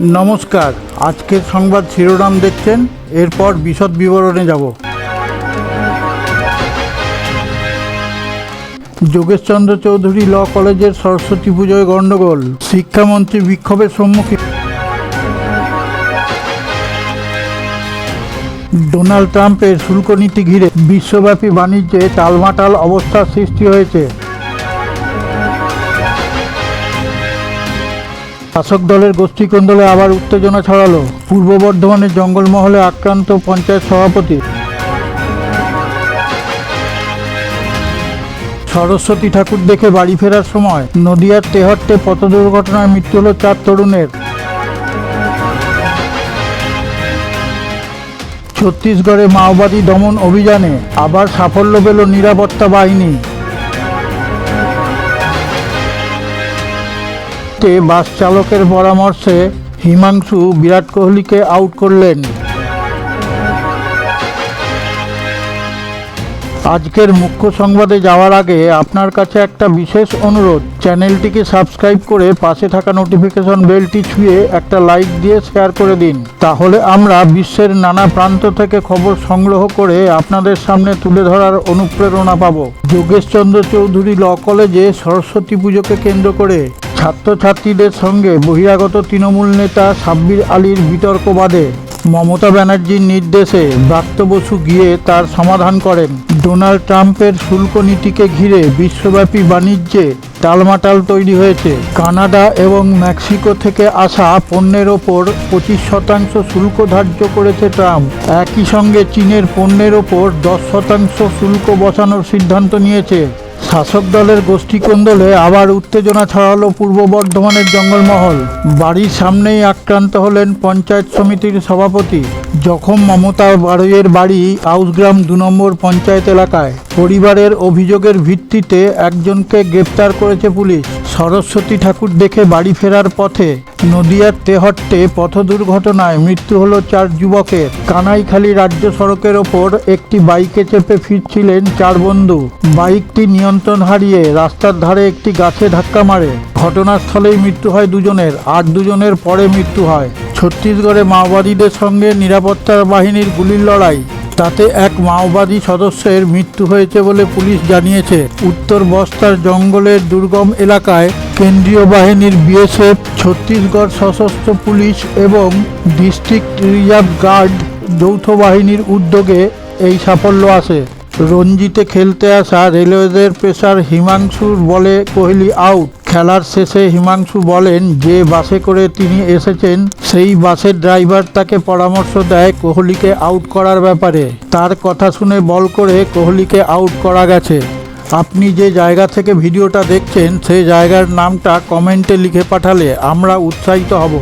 নমস্কার, আজকের সংবাদ শিরোনাম দেখছেন, এরপর বিশদ বিবরণে যাব। যোগেশচন্দ্র চৌধুরী ল কলেজের সরস্বতী পুজোয় গণ্ডগোল, শিক্ষামন্ত্রী বিক্ষোভের সম্মুখীন। ডোনাল্ড ট্রাম্পের শুল্ক নীতি ঘিরে বিশ্বব্যাপী বাণিজ্যে টালমাটাল অবস্থার সৃষ্টি হয়েছে। শাসক দলের গোষ্ঠীকন্দলে আবার উত্তেজনা ছড়ালো। পূর্ব বর্ধমানের জঙ্গলমহলে আক্রান্ত পঞ্চায়েত সভাপতি। সরস্বতী ঠাকুর দেখে বাড়ি ফেরার সময় নদিয়ার তেহট্টে পথ দুর্ঘটনায় মৃত্যু হল চার তরুণের। ছত্তিশগড়ে মাওবাদী দমন অভিযানে আবার সাফল্য পেল নিরাপত্তা বাহিনী। তে বাস চালকের পরামর্শে হিমাংশু বিরাট কোহলিকে আউট করলেন। আজকের মুখ্য সংবাদে যাওয়ার আগে আপনার কাছে একটা বিশেষ অনুরোধ, চ্যানেলটিকে সাবস্ক্রাইব করে পাশে থাকা নোটিফিকেশন বেলটি ছুঁয়ে একটা লাইক দিয়ে শেয়ার করে দিন। তাহলে আমরা বিশ্বের নানা প্রান্ত থেকে খবর সংগ্রহ করে আপনাদের সামনে তুলে ধরার অনুপ্রেরণা পাব। যোগেশচন্দ্র চৌধুরী ল কলেজে সরস্বতী পুজোকে কেন্দ্র করে ছাত্রছাত্রীদের সঙ্গে বহিরাগত তৃণমূল নেতা সাব্বির আলীর বিতর্ক বাদে মমতা ব্যানার্জির নির্দেশে ব্রাত্য বসু গিয়ে তার সমাধান করেন। ডোনাল্ড ট্রাম্পের শুল্ক নীতিকে ঘিরে বিশ্বব্যাপী বাণিজ্যে টালমাটাল তৈরি হয়েছে। কানাডা এবং মেক্সিকো থেকে আসা পণ্যের ওপর পঁচিশ শতাংশ শুল্ক ধার্য করেছে ট্রাম্প। একই সঙ্গে চীনের পণ্যের ওপর দশ শতাংশ শুল্ক বসানোর সিদ্ধান্ত নিয়েছে। শাসক দলের গোষ্ঠী কোন্দলে আবার উত্তেজনা ছড়ালো পূর্ব বর্ধমানের জঙ্গলমহল। বাড়ির সামনেই আক্রান্ত হলেন পঞ্চায়েত সমিতির সভাপতি। জখম মমতা বাড়ইয়ের বাড়ি আউসগ্রাম দু নম্বর পঞ্চায়েত এলাকায়। পরিবারের অভিযোগের ভিত্তিতে একজনকে গ্রেপ্তার করেছে পুলিশ। সরস্বতী ঠাকুর দেখে বাড়ি ফেরার পথে নদিয়ার তেহট্টে পথ দুর্ঘটনায় মৃত্যু হল চার যুবকের। কানাইখালী রাজ্য সড়কের ওপর একটি বাইকে চেপে ফিরছিলেন চার বন্ধু। বাইকটি নিয়ন্ত্রণ হারিয়ে রাস্তার ধারে একটি গাছে ধাক্কা মারে। ঘটনাস্থলেই মৃত্যু হয় দুজনের। আর দুজনের পরে মৃত্যু হয়। ছত্তিশগড়ে মাওবাদীদের সঙ্গে নিরাপত্তা বাহিনীর গুলির লড়াই। তাতে এক মাওবাদী সদস্যের মৃত্যু হয়েছে বলে পুলিশ জানিয়েছে। উত্তর বস্তার জঙ্গলের দুর্গম এলাকায় কেন্দ্রীয় বাহিনীর বিএসএফ, ছত্তিশগড় সশস্ত্র পুলিশ এবং ডিস্ট্রিক্ট রিজার্ভ গার্ড যৌথ বাহিনীর উদ্যোগে এই সাফল্য আসে। রঞ্জিতে খেলতে আসা রেলওয়েদের পেসার হিমাংশুর বলে কোহলি আউট। খেলার শেষে হিমাংশু বলেন, যে বাসে করে তিনি এসেছেন, সেই বাসের ড্রাইভার তাকে পরামর্শ দেয় কোহলিকে আউট করার ব্যাপারে। তার কথা শুনে বল করে কোহলিকে আউট করা গেছে। আপনি যে জায়গা থেকে ভিডিওটা দেখছেন সেই জায়গার নামটা কমেন্টে লিখে পাঠালে আমরা উৎসাহিত হব।